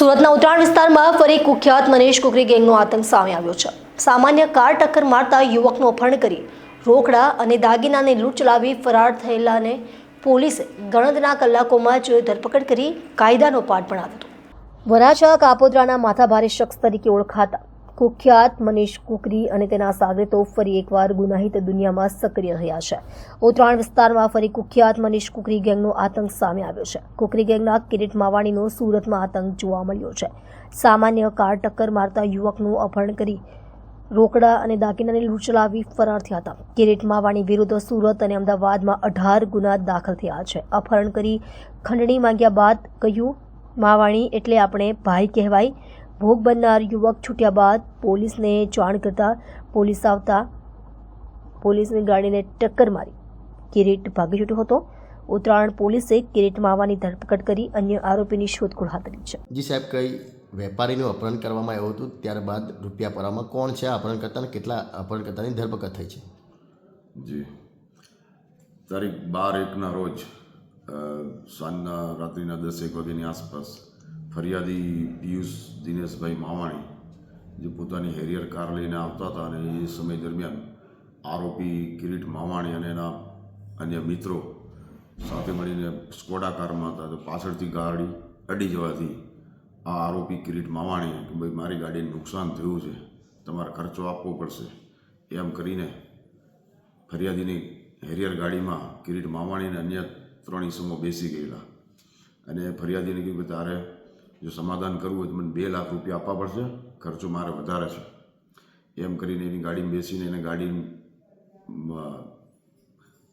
સુરતના ઉત્તરાયણ વિસ્તારમાં ફરી કુખ્યાત મનીષ કુકરી ગેંગનો આતંક સામે આવ્યો છે. સામાન્ય કાર ટક્કર મારતા યુવકનું અપહરણ કરી રોકડા અને દાગીનાને લૂંટ ચલાવી ફરાર થયેલાને પોલીસે ગણતરીના કલાકોમાં જ ધરપકડ કરી કાયદાનો પાઠ ભણાવ્યો હતો. વરાછા કાપોદ્રાના માથાભારે શખ્સ તરીકે ઓળખાતા કુખ્યાત મનીષ કુકરી અને તેના સાગરીતો ફરી એકવાર ગુનાહિત દુનિયામાં સક્રિય રહ્યા છે. ઉત્તરાયણ વિસ્તારમાં ફરી કુખ્યાત મનીષ કુકરી ગેંગનો આતંક સામે આવ્યો છે. કુકરી ગેંગના કિરીટ માવાણીનો સુરતમાં આતંક જોવા મળ્યો છે. સામાન્ય કાર ટક્કર મારતા યુવકનું અપહરણ કરી રોકડા અને દાગીનાની લૂંટ ચલાવી ફરાર થયા હતા. કિરીટ માવાણી વિરુદ્ધ સુરત અને અમદાવાદમાં અઢાર ગુના દાખલ થયા છે. અપહરણ કરી ખંડણી માંગ્યા બાદ કહ્યું, માવાણી એટલે આપણે ભાઈ કહેવાય ભોગ બનનાર યુવક છૂટ્યા બાદ પોલીસને જાણ કરતા પોલીસ આવતા પોલીસની ગાડીને ટક્કર મારી. કિરીટ ભાગી છૂટ્યો હતો. ઉત્તરાયણ પોલીસે કિરીટમાં આવવાની ધરપકડ કરી અન્ય આરોપીની શોધખોળ હાથ ધરી છે. જી સાહેબ કઈ વેપારીનું અપહરણ કરવામાં આવ્યું હતું? ત્યારબાદ રૂપિયા પરામાં કોણ છે? અપહરણકર્તા અને કેટલા અપહરણકર્તાની ધરપકડ થઈ છે? જી. તારીખ બાર એકના રોજ સાંજના રાત્રિના દસ એક વાગ્યાની આસપાસ ફરિયાદી પિયુષ દિનેશભાઈ માવાણી જે પોતાની હેરિયર કાર લઈને આવતા હતા અને એ સમય દરમિયાન આરોપી કિરીટ માવાણી અને એના અન્ય મિત્રો સાથે મળીને સ્કોડા કારમાં હતા, તો પાછળથી ગાડી અડી જવાથી આ આરોપી કિરીટ માવાણી કે ભાઈ મારી ગાડીને નુકસાન થયું છે, તમારે ખર્ચો આપવો પડશે. એમ કરીને ફરિયાદીની હેરિયર ગાડીમાં કિરીટ માવાણી અને અન્ય ત્રણ ઈસમો બેસી ગયેલા. અને ફરિયાદીને કીધું કે તારે જો સમાધાન કરવું હોય તો મને બે લાખ રૂપિયા આપવા પડશે. ખર્ચો મારે વધારે છે. એમ કરીને એની ગાડીમાં બેસીને એને ગાડી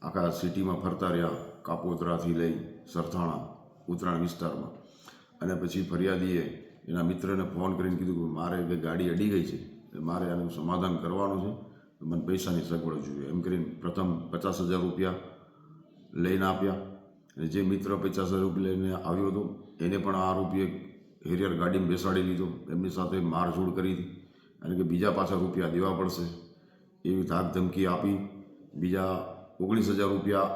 આખા સિટીમાં ફરતા રહ્યા કાપોતરાથી લઈ સરથાણા, ઉત્તરાયણ વિસ્તારમાં. અને પછી ફરિયાદીએ એના મિત્રને ફોન કરીને કીધું કે મારે ગાડી અડી ગઈ છે મારે આનું સમાધાન કરવાનું છે. મને પૈસાની સગવડ જોઈએ. એમ કરીને પ્રથમ પચાસ હજાર રૂપિયા લઈને આપ્યા. અને જે મિત્ર પચાસ હજાર રૂપિયા લઈને આવ્યો હતો, એને પણ આ આરોપીએ હેરિયર ગાડીમાં બેસાડી લીધો. એમની સાથે મારઝૂડ કરી હતી. અને કે બીજા પાછા રૂપિયા દેવા પડશે એવી ધાક ધમકી આપી. બીજા ઓગણીસ હજાર રૂપિયા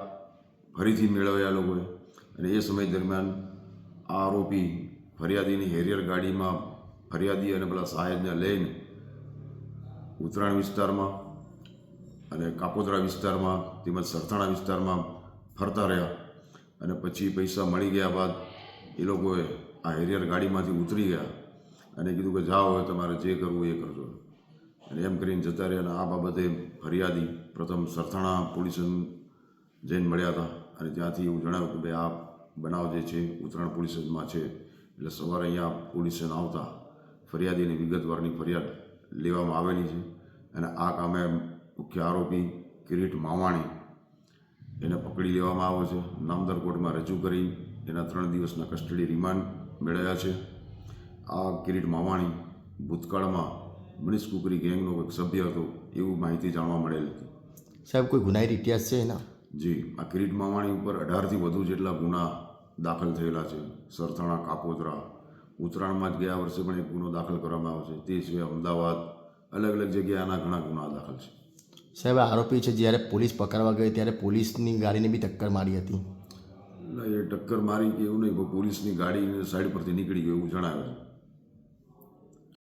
ફરીથી મેળવ્યા લોકોએ. અને એ સમય દરમિયાન આ આરોપી ફરિયાદીની હેરિયર ગાડીમાં ફરિયાદી અને પેલા સાહેબને લઈને ઉત્તરાયણ વિસ્તારમાં અને કાપોદરા વિસ્તારમાં તેમજ સરથાણા વિસ્તારમાં ફરતા રહ્યા. અને પછી પૈસા મળી ગયા બાદ એ લોકોએ આ હેરિયર ગાડીમાંથી ઉતરી ગયા અને કીધું કે જાઓ, હવે તમારે જે કરવું એ કરજો. અને એમ કરીને જતા રહ્યા અને આ બાબતે ફરિયાદી પ્રથમ સરથાણા પોલીસ જઈને મળ્યા હતા અને ત્યાંથી એવું જણાવ્યું કે ભાઈ, આ બનાવ જે છે ઉત્તરાયણ પોલીસ સ્ટેશનમાં છે. એટલે સવારે અહીંયા પોલીસ સ્ટેશન આવતા ફરિયાદીની વિગતવારની ફરિયાદ લેવામાં આવેલી છે અને આ કામે મુખ્ય આરોપી કિરીટ માવાણી એને પકડી લેવામાં આવ્યો છે. નામદાર કોર્ટમાં રજૂ કરી એના ત્રણ દિવસના કસ્ટડી રિમાન્ડ મેળવ્યા છે. આ કિરીટ માવાણી ભૂતકાળમાં મનીષ કુકરી ગેંગનો એક સભ્ય હતો એવું માહિતી જાણવા મળેલ હતી. સાહેબ કોઈ ગુનાહિત ઇતિહાસ છે એના? જી આ કિરીટ માવાણી ઉપર અઢારથી વધુ જેટલા ગુના દાખલ થયેલા છે. સરથાણા કાપોતરા ઉત્તરાયણમાં જ ગયા વર્ષે પણ એક ગુનો દાખલ કરવામાં આવ્યો છે. તે સિવાય અમદાવાદ અલગ અલગ જગ્યાએ આના ઘણા ગુના દાખલ છે. સાહેબ આરોપી છે જ્યારે પોલીસ પકડવા ગઈ ત્યારે પોલીસની ગાડીને બી ટક્કર મારી હતી. એટલે એ ટક્કર મારી કે એવું નહીં, પણ પોલીસની ગાડી સાઈડ પરથી નીકળી ગયું એવું જણાવે છે.